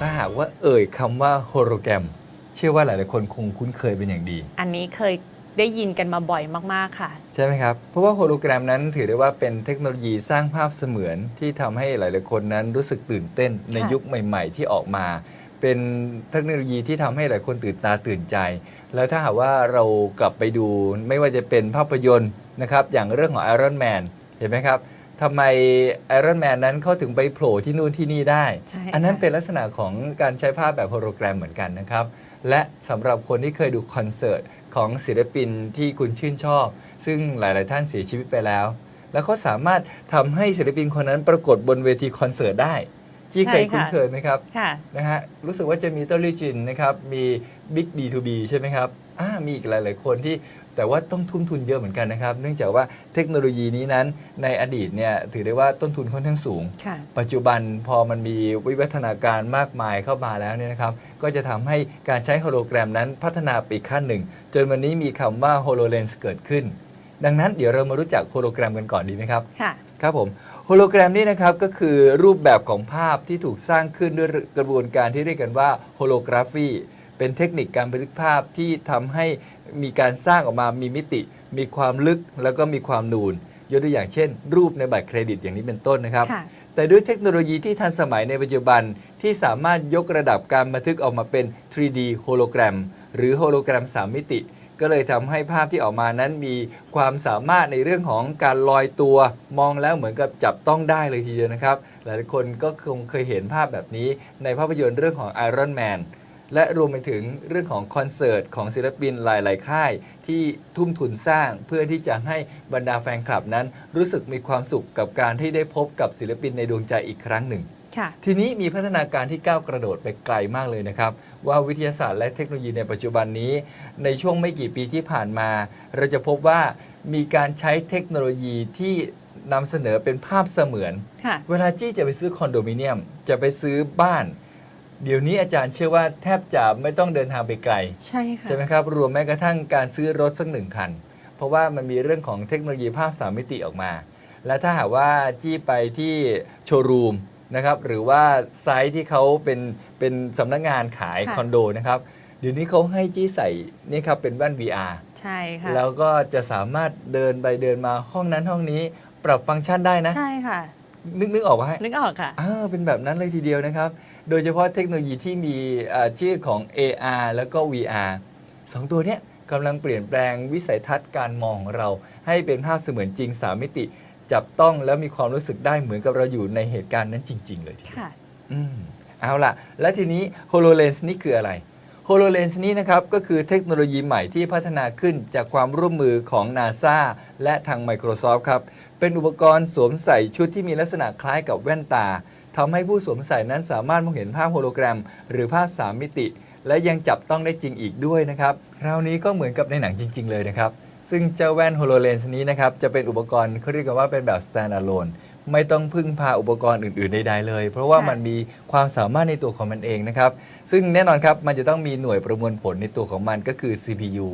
ถ้าหากว่าเอ่ยคำว่าโฮโลแกรม เชื่อว่าหลายๆคนคงคุ้นเคยเป็นอย่างดี อันนี้เคยได้ยินกันมาบ่อยมาก ๆ ค่ะ ใช่ไหมครับ เพราะว่าโฮโลแกรมนั้นถือได้ว่าเป็นเทคโนโลยีสร้างภาพเสมือนที่ทำให้หลาย ๆ คนนั้นรู้สึกตื่นเต้นในยุคใหม่ ๆ ที่ออกมา เป็นเทคโนโลยีที่ทำให้หลายคนตื่นตาตื่นใจ แล้วถ้าหากว่าเรากลับไปดูไม่ว่าจะเป็นภาพยนตร์นะครับอย่างเรื่องของ Iron Man เห็นไหมครับ ทำไม Iron Man นั้นเขาถึงไปโผล่ที่นู่นที่นี่ได้ ใช่อันนั้นค่ะเป็นลักษณะของการใช้ภาพแบบโฮโลแกรมเหมือนกันนะครับ และสำหรับคนที่เคยดูคอนเสิร์ตของศิลปินที่คุณชื่นชอบ ซึ่งหลาย ๆ ท่านเสียชีวิตไปแล้ว แล้วเขาสามารถทำให้ศิลปินคนนั้นปรากฏบนเวทีคอนเสิร์ตได้จี้เคยใช่ค่ะ คุ้นเคยไหมครับ ค่ะ นะฮะรู้สึกว่าจะมีเต้าลี่จินนะครับ มีบิ๊ก B2B ใช่ไหมครับอ่ามีอีกหลาย ๆ คนที่ แต่ว่าต้องทุ่มทุนเยอะเหมือนกันนะครับ เนื่องจากว่าเทคโนโลยีนี้นั้นในอดีตเนี่ยถือได้ว่าต้นทุนค่อนข้างสูง ค่ะปัจจุบันพอมันมีวิวัฒนาการมากมายเข้ามาแล้วเนี่ยนะครับ ก็จะทำให้การใช้โฮโลแกรมนั้นพัฒนาไปอีกขั้นหนึ่ง จนวันนี้มีคำว่าโฮโลเลนส์เกิดขึ้น ดังนั้นเดี๋ยวเรามารู้จักโฮโลแกรมกันก่อนดีไหมครับ ค่ะ ครับผมโฮโลแกรมนี่นะครับก็คือรูปแบบของภาพที่ถูกสร้างขึ้นด้วยกระบวนการที่เรียกกันว่าโฮโลกราฟี เป็นเทคนิคการบันทึกภาพที่ทำให้มีการสร้างออกมามีมิติ มีความลึกแล้วก็มีความนูนยกตัวอย่างเช่น รูปในบัตรเครดิตอย่างนี้เป็นต้นนะครับ ค่ะ แต่ด้วยเทคโนโลยีที่ทันสมัยในปัจจุบันที่สามารถยกระดับการบันทึกออกมาเป็น 3D โฮโลแกรม หรือโฮโลแกรม 3 มิติ ก็เลยทำให้ภาพที่ออกมานั้นมีความสามารถในเรื่องของการลอยตัว มองแล้วเหมือนกับจับต้องได้เลยทีเดียวนะครับ หลายคนก็คงเคยเห็นภาพแบบนี้ในภาพยนตร์เรื่องของ Iron Man และรวมไปถึงเรื่องของคอนเสิร์ตของศิลปินหลาย ๆ ค่าย ที่ทุ่มทุนสร้างเพื่อที่จะให้บรรดาแฟนคลับนั้น รู้สึกมีความสุขกับการที่ได้พบกับศิลปินในดวงใจอีกครั้งหนึ่งค่ะทีนี้มีพัฒนาการที่ก้าวกระโดดไปไกลมากเลยนะครับ ว่าวิทยาศาสตร์และเทคโนโลยีในปัจจุบันนี้ ในช่วงไม่กี่ปีที่ผ่านมา เราจะพบว่ามีการใช้เทคโนโลยีที่นำเสนอเป็นภาพเสมือนค่ะเวลาจี้จะไปซื้อคอนโดมิเนียม จะไปซื้อบ้าน เดี๋ยวนี้อาจารย์เชื่อว่าแทบจะไม่ต้องเดินทางไปไกล ใช่ค่ะ ใช่ไหมครับ รวมแม้กระทั่งการซื้อรถสักหนึ่งคัน เพราะว่ามันมีเรื่องของเทคโนโลยีภาพสามมิติออกมา และถ้าหากว่าจี้ไปที่โชว์รูมนะครับหรือว่าไซต์ที่เขาเป็นเป็นสำนักงานขายค่ะ คอนโดนะครับเดี๋ยวนี้เขาให้จี้ใส่นี่ครับเป็นแว่น VR ใช่ค่ะ แล้วก็จะสามารถเดินไปเดินมาห้องนั้นห้องนี้ปรับฟังก์ชันได้นะ ใช่ค่ะ นึกนึกออกไหมนึกออกค่ะ อ่าเป็นแบบนั้นเลยทีเดียวนะครับ โดยเฉพาะเทคโนโลยีที่มีอ่าชื่อของ AR แล้วก็ VR สองตัวเนี้ยกำลังเปลี่ยนแปลงวิสัยทัศน์การมองของเรา ให้เป็นภาพเสมือนจริง 3 มิติ จับต้องแล้วมีความรู้สึกได้เหมือนกับเราอยู่ในเหตุการณ์นั้นจริง ๆ เลยทีเดียวค่ะอืมเอาล่ะ และทีนี้ HoloLens นี่คืออะไร HoloLens นี้นะครับ ก็คือเทคโนโลยีใหม่ที่พัฒนาขึ้นจากความร่วมมือของ NASA และทาง Microsoft ครับ เป็นอุปกรณ์สวมใส่ชุดที่มีลักษณะคล้ายกับแว่นตา ทำให้ผู้สวมใส่นั้นสามารถมองเห็นภาพโฮโลแกรม หรือภาพ3มิติ และยังจับต้องได้จริงอีกด้วยนะครับคราวนี้ก็เหมือนกับในหนังจริง ๆ เลยนะครับ ซึ่งเจ้าแว่น HoloLens นี้นะครับจะเป็นอุปกรณ์เขาเรียกกันว่าเป็นแบบ standalone ไม่ต้องพึ่งพาอุปกรณ์อื่นๆใดๆเลย เพราะว่ามันมีความสามารถในตัวของมันเองนะครับ ซึ่งแน่นอนครับ มันจะต้องมีหน่วยประมวลผลในตัวของมันก็คือ CPU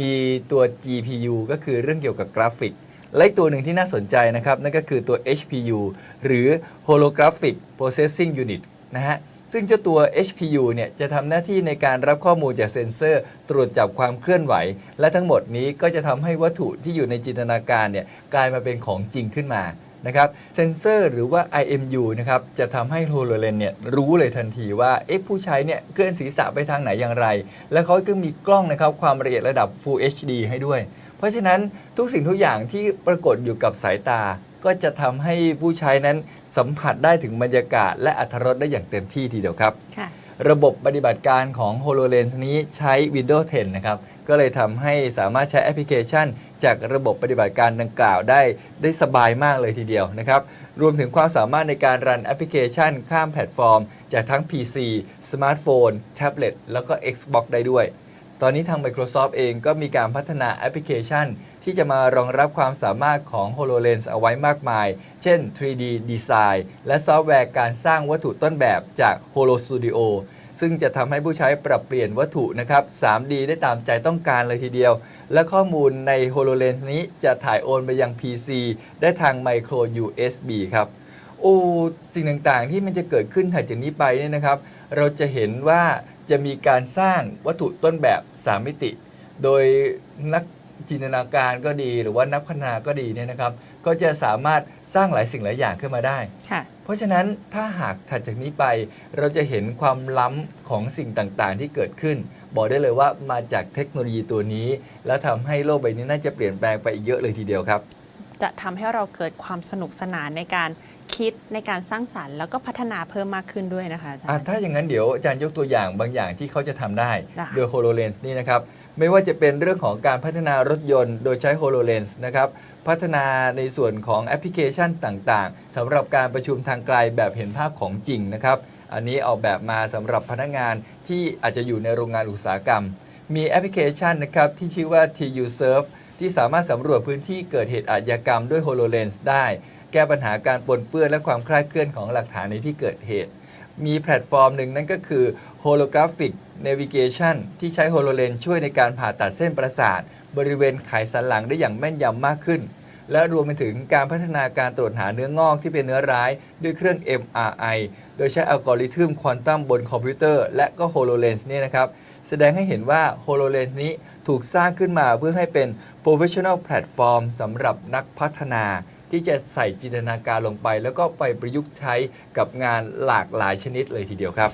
มีตัว GPU ก็คือเรื่องเกี่ยวกับกราฟิก และอีกตัวหนึ่งที่น่าสนใจนะครับ นั่นก็คือตัว HPU หรือ Holographic Processing Unit นะฮะซึ่งเจ้าตัว HPU เนี่ยจะทำหน้าที่ในการรับข้อมูลจากเซ็นเซอร์ ตรวจจับความเคลื่อนไหว และทั้งหมดนี้ก็จะทำให้วัตถุที่อยู่ในจินตนาการเนี่ยกลายมาเป็นของจริงขึ้นมา นะครับเซนเซอร์หรือว่า IMU นะครับจะทำให้ HoloLens เนี่ยรู้เลยทันทีว่าเอ๊ะผู้ใช้เนี่ยเคลื่อนศีรษะไปทางไหนอย่างไร และเขาก็มีกล้องนะครับความละเอียดระดับ Full HD ให้ด้วย เพราะฉะนั้นทุกสิ่งทุกอย่างที่ปรากฏอยู่กับสายตา ก็จะทำให้ผู้ใช้นั้นสัมผัสได้ถึงบรรยากาศ และอรรถรสได้อย่างเต็มที่ทีเดียวครับค่ะ ระบบปฏิบัติการของ HoloLens นี้ใช้ Windows 10 นะครับ ก็เลยทำให้สามารถใช้แอปพลิเคชัน จากระบบปฏิบัติการดังกล่าวได้ ได้สบายมากเลยทีเดียวนะครับ รวมถึงความสามารถในการรันแอปพลิเคชัน ข้ามแพลตฟอร์ม จากทั้ง PC สมาร์ทโฟนแท็บเล็ตแล้วก็ Xbox ได้ด้วย ตอนนี้ทาง Microsoft เองก็มีการพัฒนาแอปพลิเคชัน ที่จะมารองรับความสามารถของ HoloLens เอาไว้มากมาย เช่น 3D Design และซอฟต์แวร์การสร้างวัตถุต้นแบบจาก Holo Studio ซึ่งจะทำให้ผู้ใช้ปรับเปลี่ยนวัตถุนะครับ 3D ได้ตามใจต้องการเลยทีเดียว และข้อมูลใน HoloLens นี้จะถ่ายโอนไปยัง PC ได้ทาง Micro USB ครับ โอ้ สิ่งต่างๆ ที่มันจะเกิดขึ้นถัดจากนี้ไปเนี่ยนะครับ เราจะเห็นว่าจะมีการสร้างวัตถุต้นแบบ 3 มิติ โดยนัก จินตนาการก็ดีหรือว่านักพัฒนาก็ดีเนี่ยนะครับ ก็จะสามารถสร้างหลายสิ่งหลายอย่างขึ้นมาได้ ค่ะ เพราะฉะนั้นถ้าหากถัดจากนี้ไปเราจะเห็นความล้ำของสิ่งต่างๆ ที่เกิดขึ้น บอกได้เลยว่ามาจากเทคโนโลยีตัวนี้ แล้วทำให้โลกใบนี้น่าจะเปลี่ยนแปลงไปอีกเยอะเลยทีเดียวครับ จะทำให้เราเกิดความสนุกสนานในการ คิดในการสร้างสรรค์ แล้วก็พัฒนาเพิ่มมากขึ้นด้วยนะคะอาจารอะย์ถ้าอย่างนั้นเดี๋ยวอาจารย์ยกตัวอย่างบางอย่างที่เขาจะทำได้ได้ โดย HoloLens นี่นะครับ ไม่ว่าจะเป็นเรื่องของการพัฒนารถยนต์ โดยใช้ HoloLens นะครับ พัฒนาในส่วนของแอปพลิเคชันต่างๆสำหรับการประชุมทางไกลแบบเห็นภาพของจริงนะครับ อันนี้ออกแบบมาสำหรับพนักงานที่อาจจะอยู่ในโรงงานอุตสาหกรรม มีแอปพลิเคชันนะครับ ที่ชื่อว่า TU Surf ที่สามารถสำรวจพื้นที่เกิดเหตุอาชญากรรมด้วย HoloLens ได้ แก้ปัญหาการปนเปื้อนและความคลาดเคลื่อนของหลักฐานในที่เกิดเหตุ มีแพลตฟอร์มหนึ่งนั่นก็คือ Holographic Navigation ที่ใช้ HoloLens ช่วยในการผ่าตัดเส้นประสาท บริเวณไขสันหลังได้อย่างแม่นยำมากขึ้น และรวมไปถึงการพัฒนาการตรวจหาเนื้องอกที่เป็นเนื้อร้ายด้วยเครื่อง MRI โดยใช้อัลกอริทึมควอนตัมบนคอมพิวเตอร์ และก็ HoloLens เนี่ยนะครับแสดงให้เห็นว่า HoloLens นี้ถูกสร้างขึ้นมาเพื่อให้เป็น Professional Platform สำหรับนักพัฒนา ที่จะใส่จินตนาการลงไป แล้วก็ไปประยุกต์ใช้กับงานหลากหลายชนิดเลยทีเดียวครับ